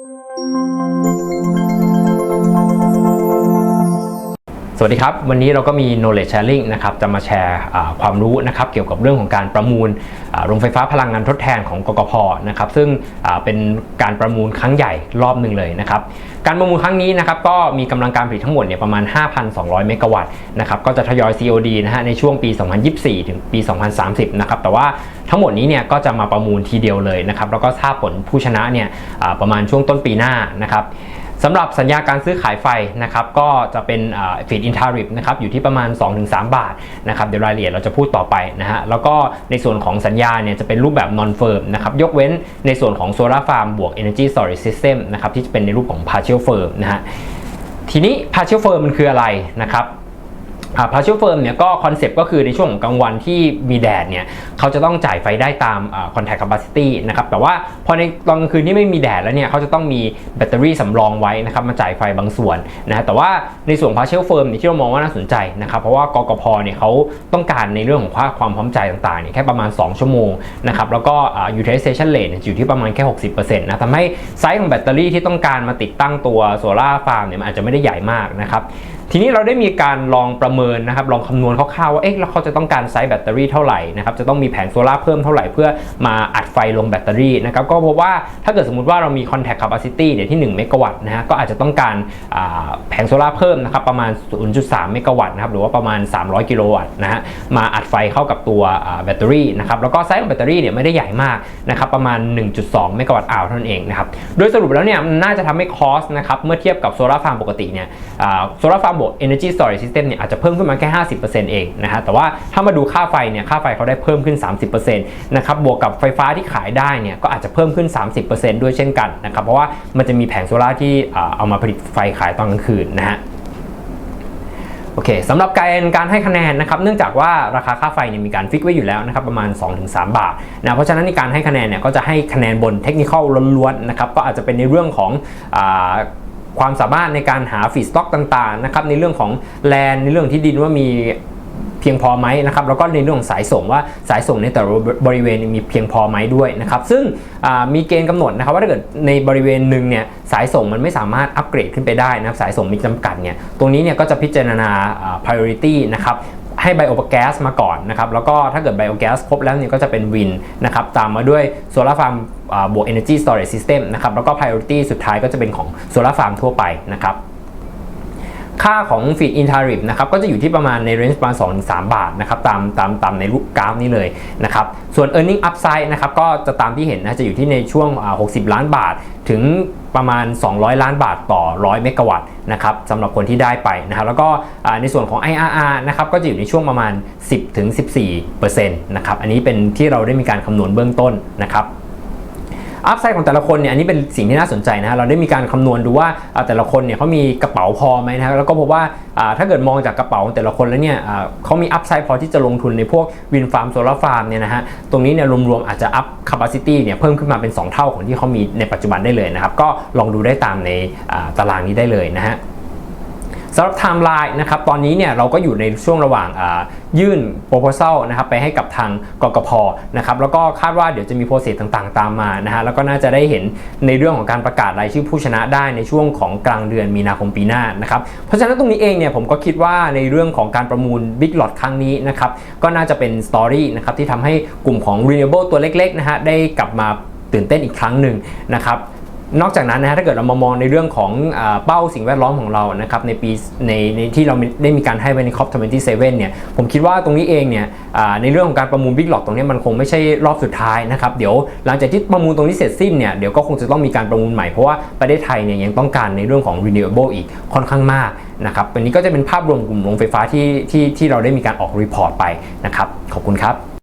Música สวัสดีครับ วันนี้เราก็มี knowledge sharing นะครับจะมาแชร์ความรู้นะครับเกี่ยวกับเรื่องของการประมูลโรงไฟฟ้าพลังงานทดแทนของกกพนะครับซึ่งเป็นการประมูลครั้งใหญ่รอบหนึ่งเลยนะครับการประมูลครั้งนี้นะครับก็มีกำลังการผลิตทั้งหมดเนี่ยประมาณ 5,200 เมกะวัตต์นะครับก็จะทยอย COD นะฮะในช่วงปี 2024 ถึงปี 2030 นะครับแต่ว่าทั้งหมดนี้เนี่ยก็จะมาประมูลทีเดียวเลยนะครับแล้วก็ทราบผลผู้ชนะเนี่ยประมาณช่วงต้นปีหน้านะครับ สำหรับสัญญาการซื้อขายไฟนะครับก็จะเป็นฟีดอินทาริฟนะครับอยู่ที่ประมาณ 2-3 บาทนะครับเดี๋ยวรายละเอียดเราจะพูดต่อไปนะฮะแล้วก็ในส่วนของสัญญาเนี่ยจะเป็นรูปแบบ non firm นะครับยกเว้นในส่วนของ solar farm บวก energy storage system นะครับที่จะเป็นในรูปของ partial firm นะฮะทีนี้ partial firm มันคืออะไรนะครับ พาชิ l เฟิร์มเนี่ยก็คอนเซปต์ก็คือในช่วงกลางวันที่มีแดดเนี่ยเขาจะต้องจ่ายไฟได้ตามคอนแทคแคปซิตี้นะครับแต่ว่าพอในตอนกลางคืนที่ไม่มีแดดแล้วเนี่ยเขาจะต้องมีแบตเตอรี่สำรองไว้นะครับมาจ่ายไฟบางส่วนนะแต่ว่าในส่วนพาชิ l เฟิร์มเนี่ยที่เรามองว่าน่าสนใจนะครับเพราะว่ากกพเนี่ยเขาต้องการในเรื่องของค่าความพร้อมจ่ายต่างๆเนี่ยแค่ประมาณ 2 ชั่วโมงนะครับแล้วก็ utilization rate อยู่ที่ประมาณแค่ 60%นะทำให้ไซส์ของแบตเตอรี่ที่ต้องการมาติดตั้งตัวโซลาร์ฟาร์มเนี่ยมันอาจจะไม่ได้ใหญ่มากนะครับ ทีนี้เราได้มีการลองประเมินนะครับลองคำนวณคร่าวๆว่าเอ๊ะแล้วเขาจะต้องการไซส์แบตเตอรี่เท่าไหร่นะครับจะต้องมีแผงโซลาร์เพิ่มเท่าไหร่เพื่อมาอัดไฟลงแบตเตอรี่นะครับก็พบว่าถ้าเกิดสมมติว่าเรามี contact capacity เนี่ยที่1เมกะวัตต์นะฮะก็อาจจะต้องการแผงโซลาร์เพิ่มนะครับประมาณ 0.3 เมกะวัตต์นะครับหรือว่าประมาณ 300 กิโลวัตต์นะฮะมาอัดไฟเข้ากับตัวแบตเตอรี่นะครับแล้วก็ไซส์ของแบตเตอรี่เนี่ยไม่ได้ใหญ่มากนะครับประมาณ 1.2 เมกะวัตต์อาวเท่านั้นเองนะครับโดยสรุปแล้วเนี่ยมันน่าจะทำให้คอสนะครับเมื่อเทียบกับโซลาร์ฟาร์มปกติเนี่ยโซลาร์ฟาร์มบวก energy storage system เนี่ยอาจจะเพิ่มขึ้นมาแค่ 50%เองนะฮะแต่ว่าถ้ามาดูค่าไฟเนี่ยค่าไฟเขาได้เพิ่มขึ้น 30%นะครับบวกกับไฟฟ้าที่ขายได้เนี่ยก็อาจจะเพิ่มขึ้น 30%ด้วยเช่นกันนะครับเพราะว่ามันจะมีแผงโซลาร์ที่เอามาผลิตไฟขายตอนกลางคืนนะฮะโอเคสำหรับการการให้คะแนนนะครับ เนื่องจากว่าราคาค่าไฟเนี่ยมีการฟิกไว้อยู่แล้วนะครับประมาณ 2-3 บาทนะเพราะฉะนั้นในการให้คะแนนเนี่ยก็จะให้คะแนนบนเทคนิคล้วนๆนะครับก็อาจจะเป็นในเรื่องของอ ความสามารถในการหาฟีดสต็อกต่างๆนะครับในเรื่องของแลนในเรื่องที่ดินว่ามีเพียงพอไหมนะครับแล้วก็ในเรื่องของสายส่งว่าสายส่งในแต่ละบริเวณมีเพียงพอไหมด้วยนะครับซึ่งมีเกณฑ์กำหนดนะครับว่าถ้าเกิดในบริเวณหนึ่งเนี่ยสายส่งมันไม่สามารถอัปเกรดขึ้นไปได้นะครับสายส่งมีจำกัดเนี่ยตรงนี้เนี่ยก็จะพิจารณาอ่า priority นะครับ ให้ไบโอแก๊สมาก่อนนะครับแล้วก็ถ้าเกิดไบโอแก๊สครบแล้วเนี่ยก็จะเป็นวินนะครับตามมาด้วยโซลาร์ฟาร์มบวก energy storage system นะครับแล้วก็ priority สุดท้ายก็จะเป็นของโซลาร์ฟาร์มทั่วไปนะครับ ค่าของฟีดอินทาริฟนะครับก็จะอยู่ที่ประมาณในเรนจ์ประมาณ2-3 บาทนะครับตามตามตามในรูปกราฟนี้เลยนะครับส่วน e a r n i n g upside นะครับก็จะตามที่เห็นนะจะอยู่ที่ในช่วง 60 ล้านบาทถึงประมาณ 200 ล้านบาทต่อ 100 เมกะวัตต์นะครับสำหรับคนที่ได้ไปนะครับแล้วก็ในส่วนของ IRR นะครับก็จะอยู่ในช่วงประมาณ 10-14%นะครับอันนี้เป็นที่เราได้มีการคำนวณเบื้องต้นนะครับ อัพไซด์ของแต่ละคนเนี่ยอันนี้เป็นสิ่งที่น่าสนใจนะฮะเราได้มีการคำนวณดูว่าแต่ละคนเนี่ยเขามีกระเป๋าพอไหมนะแล้วก็พบว่าถ้าเกิดมองจากกระเป๋าของแต่ละคนแล้วเนี่ยเขามีอัพไซด์พอที่จะลงทุนในพวกวินฟาร์มโซลาร์ฟาร์มเนี่ยนะฮะตรงนี้เนี่ยรวมๆอาจจะอัพแคปซิตี้เนี่ยเพิ่มขึ้นมาเป็น 2 เท่าของที่เขามีในปัจจุบันได้เลยนะครับก็ลองดูได้ตามในตารางนี้ได้เลยนะฮะ สำหรับไทม์ไลน์นะครับตอนนี้เนี่ยเราก็อยู่ในช่วงระหว่างยื่น proposal นะครับไปให้กับทางกกพนะครับแล้วก็คาดว่าเดี๋ยวจะมีโปรเซสต่างๆ ตามมานะฮะแล้วก็น่าจะได้เห็นในเรื่องของการประกาศรายชื่อผู้ชนะได้ในช่วงของกลางเดือนมีนาคมปีหน้านะครับเพราะฉะนั้นตรงนี้เองเนี่ยผมก็คิดว่าในเรื่องของการประมูล Big Lot ครั้งนี้นะครับก็น่าจะเป็นสตอรี่นะครับที่ทำให้กลุ่มของ Renewable ตัวเล็กๆนะฮะได้กลับมาตื่นเต้นอีกครั้งหนึ่งนะครับ นอกจากนั้นนะฮะถ้าเกิดเรามามองในเรื่องของอเป้าสิ่งแวดล้อมของเรานะครับในปีในในที่เราได้มีการให้ไว้ใน COP27 เนี่ยผมคิดว่าตรงนี้เองเนี่ยในเรื่องของการประมูล Big Lot ตรงนี้มันคงไม่ใช่รอบสุดท้ายนะครับเดี๋ยวหลังจากที่ประมูลตรงนี้เสร็จสิ้นเนี่ยเดี๋ยวก็คงจะต้องมีการประมูลใหม่เพราะว่าประเทศไทยเนี่ยยังต้องการในเรื่องของ renewable อีกค่อนข้างมากนะครับวันนี้ก็จะเป็นภาพรวมกลุ่มโรงไฟฟ้าที่ที่ที่เราได้มีการออกรีพอร์ตไปนะครับขอบคุณครับ